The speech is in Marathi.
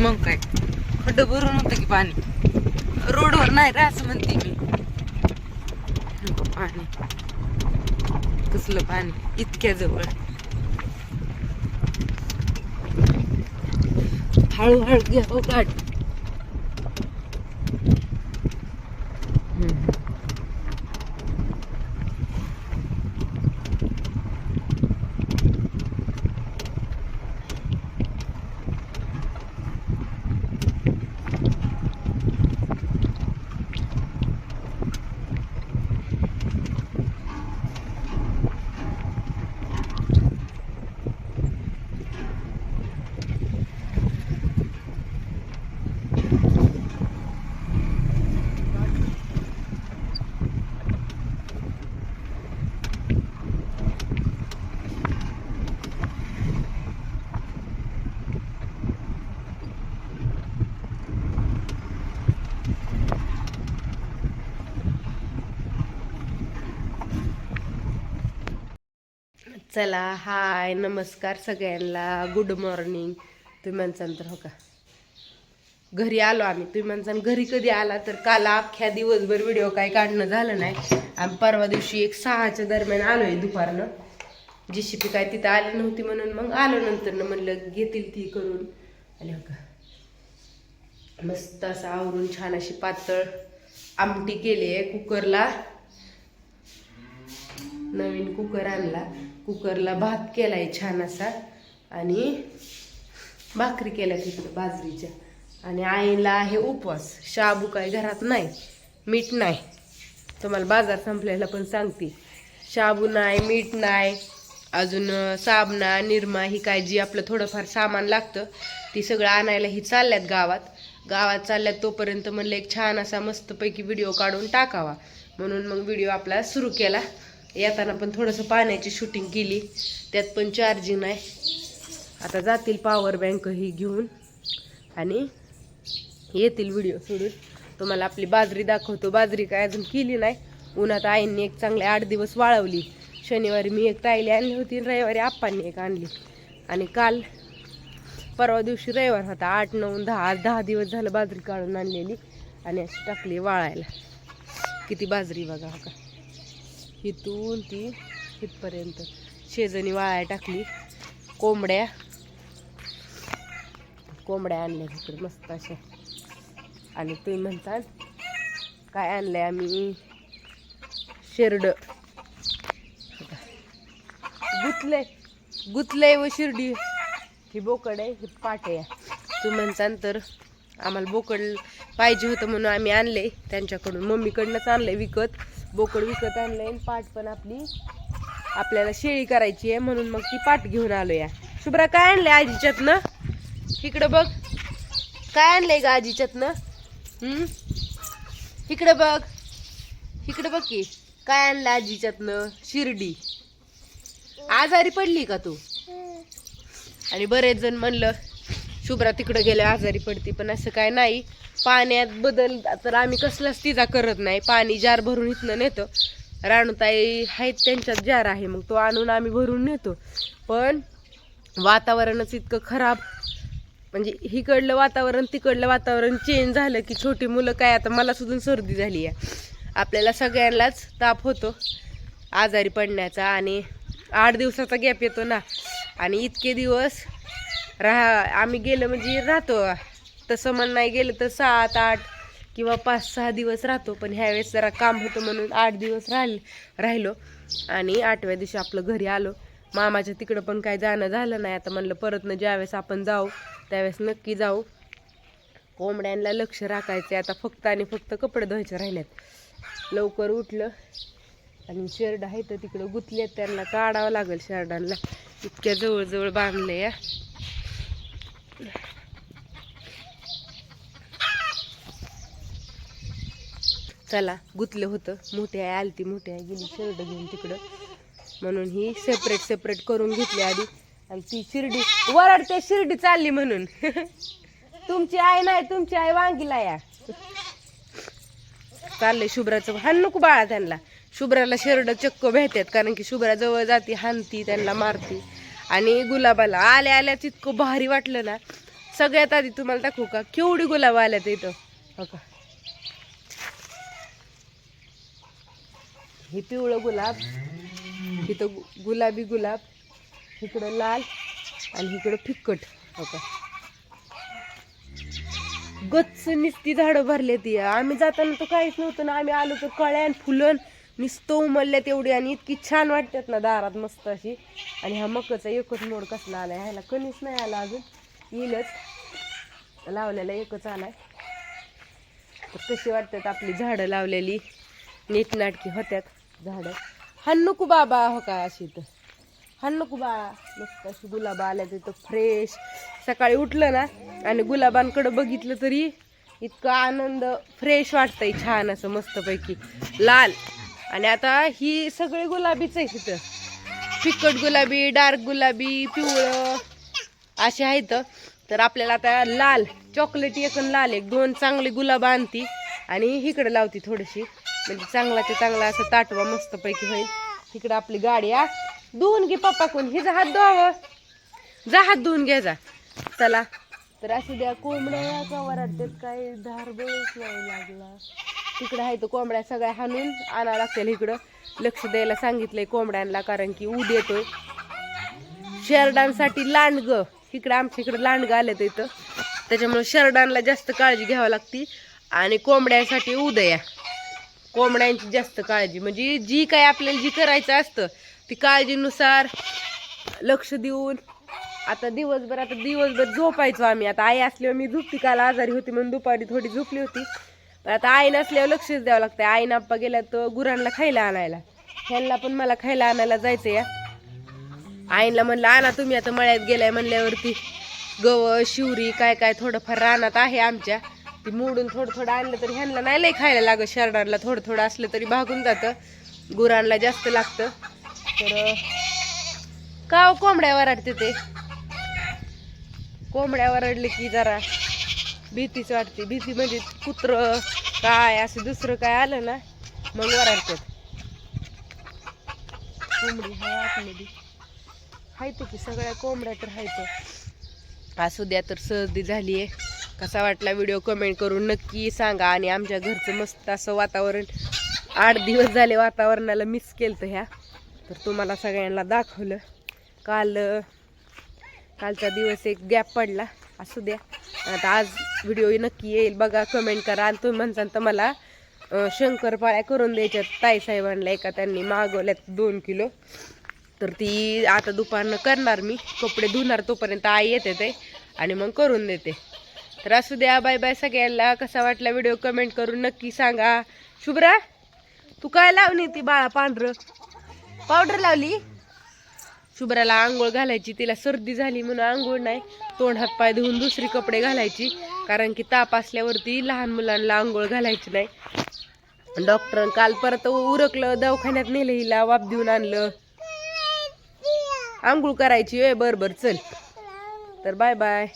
मग काय? खड्ड भरून होतं की पाणी? रोडवर नाही रे असं म्हणते मी. पाणी. कसलं पाणी? इतक्या जवळ. हळूहळू घ्या गाडी गाठ हम्म. चला हाय नमस्कार सगळ्यांना. गुड मॉर्निंग तुम्ही म्हणसान तर हो का? घरी आलो आम्ही. तुम्ही म्हणसान घरी कधी आला तर काल अख्ख्या दिवसभर व्हिडिओ काही काढणं झालं नाही. आम्ही परवा दिवशी एक सहाच्या दरम्यान आलोय दुपारनं. जी शिपी काय तिथं आली नव्हती म्हणून मग आलो नंतर ना म्हणलं घेतील ती करून. आले हो का? मस्त असं आवरून छान अशी पातळ आमटी केली आहे कुकरला. नवीन कुकर आणला. कुकरला भात केला आहे छान असा. आणि भाकरी केल्या तिकडं बाजरीच्या. आणि आईला आहे उपवास. शाबू काय घरात नाही मीठ नाही. तुम्हाला बाजार संपलेला पण सांगते. शाबू नाही मीठ नाही अजून साबणा निरमा ही काय जी आपलं थोडंफार सामान लागतं ती सगळं आणायला ही चालल्यात गावात. गावात चालल्यात तोपर्यंत म्हणलं एक छान असा मस्तपैकी व्हिडिओ काढून टाकावा. म्हणून मग व्हिडिओ आपला सुरू केला. येताना पण थोडंसं पाण्याची शूटिंग केली. त्यात पण चार्जिंग नाही. आता जातील पॉवर बँक ही घेऊन. आणि येतील व्हिडिओ सोडून. तुम्हाला आपली बाजरी दाखवतो. बाजरी काय अजून केली नाही. उन्हात आईंनी एक चांगले आठ दिवस वाळवली. शनिवारी मी एक ताईली आणली होती आणि रविवारी आप्पांनी एक आणली. आणि काल परवा दिवशी रविवार होता. आठ नऊ दहा आज दहा दिवस झालं बाजरी काढून आणलेली. आणि अशी टाकली वाळायला. किती बाजरी बघा का. इथून ती इथपर्यंत. शेजणी वाळ्या टाकली. कोंबड्या. कोंबड्या आणल्या तिकडे मस्त अशा. आणि तुम्ही म्हणतात काय आणलंय आम्ही? शेरड. गुतलंय. गुतलंय व शिर्डी. ही बोकड आहे ही पाटे आहे. तुम्ही म्हणसान तर आम्हाला बोकड पाहिजे होतं म्हणून आम्ही आणले. त्यांच्याकडून मम्मीकडनंच आणलंय विकत. बोकड विकत आणलंय पाठ पाट पण आपली आपल्याला शेळी करायची आहे म्हणून मग ती पाट घेऊन आलो या शुभ्रा काय आणलंय आजीच्यातनं? इकडं बघ. काय आणलंय ग आजीच्यातनं? हम्म? इकडं बघ. इकडं बघ की काय आणलं आजीच्यातनं? शिर्डी. आजारी पडली का तू? आणि बरेच जण म्हणलं शुभ्रा तिकडं गेल्या आजारी पडती पण असं काय नाही. पाण्यात बदल तर आम्ही कसलाच तिचा करत नाही. पाणी जार भरून इथनं नेतो. राणूताई आहेत त्यांच्यात जार आहे. मग तो आणून आम्ही भरून नेतो. पण वातावरणच इतकं खराब. म्हणजे हिकडलं वातावरण तिकडलं वातावरण चेंज झालं की छोटी मुलं काय आता मला सुद्धा सर्दी झाली आहे. आपल्याला सगळ्यांनाच ताप होतो. आजारी पडण्याचा आणि आठ दिवसाचा गॅप येतो ना. आणि इतके दिवस राहा आम्ही गेलं म्हणजे राहतो. तसं म्हण नाही गेलं तर सात आठ किंवा पाच सहा दिवस राहतो. पण ह्यावेळेस जरा काम होतं म्हणून आठ दिवस राहिल राहिलो. आणि आठव्या दिवशी आपलं घरी आलो. मामाच्या तिकडं पण काय जाणं झालं नाही. आता म्हणलं परतनं ज्यावेळेस आपण जाऊ त्यावेळेस नक्की जाऊ. कोंबड्यांना लक्ष राखायचे आता फक्त आणि फक्त कपडे धुवायचे राहिल्यात लवकर उठलं. आणि शर्ट आहे तर तिकडं गुतलेत त्यांना काढावं लागेल शेरडांना. इतक्या जवळजवळ बांधले या चला गुतलं होतं. मोठी आहे आलती मोठी आहे गेली शर्ट घेऊन तिकडं. म्हणून ही सेपरेट सेपरेट करून घेतली आधी. आणि ती शिर्डी वरडते शिर्डी चालली म्हणून. तुमची आई नाही तुमची आई वांगीला या. चाललंय शुभ्राचं हान नको बाळा त्यांना. शुभ्राला शेरड चक्क भेटतात कारण की शुभ्रा जवळ जाती हानती त्यांना मारती. आणि गुलाबाला आल्या आल्या इतकं भारी वाटलं ना. सगळ्यात आधी तुम्हाला दाखवू का? केवढी गुलाब आल्यात इथं. हो का हे पिवळं गुलाब इथं गु- गुलाबी गुलाब इकडं लाल आणि इकडं फिक्कट. हो का गच्च निस्ती झाडं भरले ती आम्ही जाताना तर काहीच नव्हतं ना. आम्ही आलो तर कळ्यान फुलन नुसतं उमलल्यात एवढी आणि इतकी छान वाटतात ना दारात मस्त अशी. आणि हा मकाचा एकच मोड कसला आलाय? ह्याला कणीच नाही आला अजून. येईलच. लावलेला एकच आलाय. तर कशी वाटतात आपली झाडं लावलेली? नीटनाटकी होत्यात. झाडं हा नको बाबा हो काय अशी तर हा बा मस्त अशी गुलाबा आल्या तिथं फ्रेश सकाळी उठलं ना आणि गुलाबांकडे बघितलं तरी इतका आनंद फ्रेश वाटतंय छान असं मस्तपैकी. लाल. आणि आता ही सगळी गुलाबीच आहे तिथं फिकट गुलाबी डार्क गुलाबी पिवळं असे आहेत तर आपल्याला आता लाल चॉकलेटी एक लाल एक दोन चांगली गुलाब आणती. आणि इकडे लावती थोडीशी. म्हणजे चांगला ते चांगला असं ताटवा मस्तपैकी होईल. इकडे आपली गाडी आ. धुवून घे पप्पा कोण? हिचा हात धुवा जा हात धुवून घ्या जा. चला. तर असू द्या कोंबड्या का काही धार धारबळच नाही लागला. तिकडं आहे तो कोंबड्या सगळ्या हाणून आणावं लागतील इकडं. लक्ष द्यायला सांगितलंय कोंबड्यांना कारण की ऊद येतोय. शेरडांसाठी लांडग. इकडं आमच्या इकडं लांडगं आलं इथं. त्याच्यामुळे शेरडांना जास्त काळजी घ्यावी लागती. आणि कोंबड्यांसाठी उदया कोंबड्यांची जास्त काळजी. म्हणजे जी काय आपल्याला जी करायचं असतं ती काळजीनुसार लक्ष देऊन आता दिवसभर आता दिवसभर झोपायचो आम्ही. आता आई असल्यावर मी झोपती काल आजारी होती म्हणून दुपारी थोडी झोपली होती. पण आता आई नसल्यावर लक्षच द्यावं लागतं आई नाप्पा गेला तर गुरांना खायला आणायला. ह्यांना पण मला खायला आणायला जायचं या. आईला म्हणलं आणा तुम्ही आता मळ्यात गेलाय म्हणल्यावरती गव शिवरी काय काय थोडंफार रानात आहे आमच्या. ती मोडून थोडं थोडं आणलं तरी ह्यांना नाही लय खायला लागत. शरणाला थोडं थोडं असलं तरी भागून जातं. गुरांना जास्त लागतं. तर का हो कोंबड्या वराडते ते? कोंबड्या वरडले की जरा भीतीच वाटते. भीती म्हणजे कुत्र काय असं दुसरं काय आलं ना मग वराडतात. कोंबडी हाय आतमध्ये हायत की सगळ्या कोंबड्या तर हायत असू द्या तर सर्दी झाली आहे कसा वाटला व्हिडिओ कमेंट करून नक्की सांगा आणि आमच्या घरचं मस्त असं वातावरण आठ दिवस झाले वातावरणाला मिस केलं ह्या. तर तुम्हाला सगळ्यांना दाखवलं. काल कालचा दिवस एक गॅप पडला. असू द्या. आता आज व्हिडिओ नक्की येईल. बघा कमेंट करा. आणि तुम्ही म्हणसान तर मला शंकरपाळ्या करून द्यायच्यात ताईसाहेबांना एका त्यांनी मागवल्यात दोन किलो. तर ती आता दुपारनं करणार मी. कपडे धुणार तोपर्यंत आई येते ते आणि मग करून देते. तर असू द्या बाय बाय सगळ्यांना. कसा वाटला व्हिडिओ कमेंट करून नक्की सांगा. शुभ्रा तू काय लावली ती बाळा पांढरं? पावडर लावली? शुभ्राला आंघोळ घालायची तिला सर्दी झाली म्हणून आंघोळ नाही. तोंड हात पाय धुवून दुसरी कपडे घालायची. कारण की ताप असल्यावरती लहान मुलांना आंघोळ घालायची नाही. डॉक्टर काल परत उरकलं दवाखान्यात नेलं हिला वाप देऊन आणलं. आंघोळ करायची वे बर बर चल. तर बाय बाय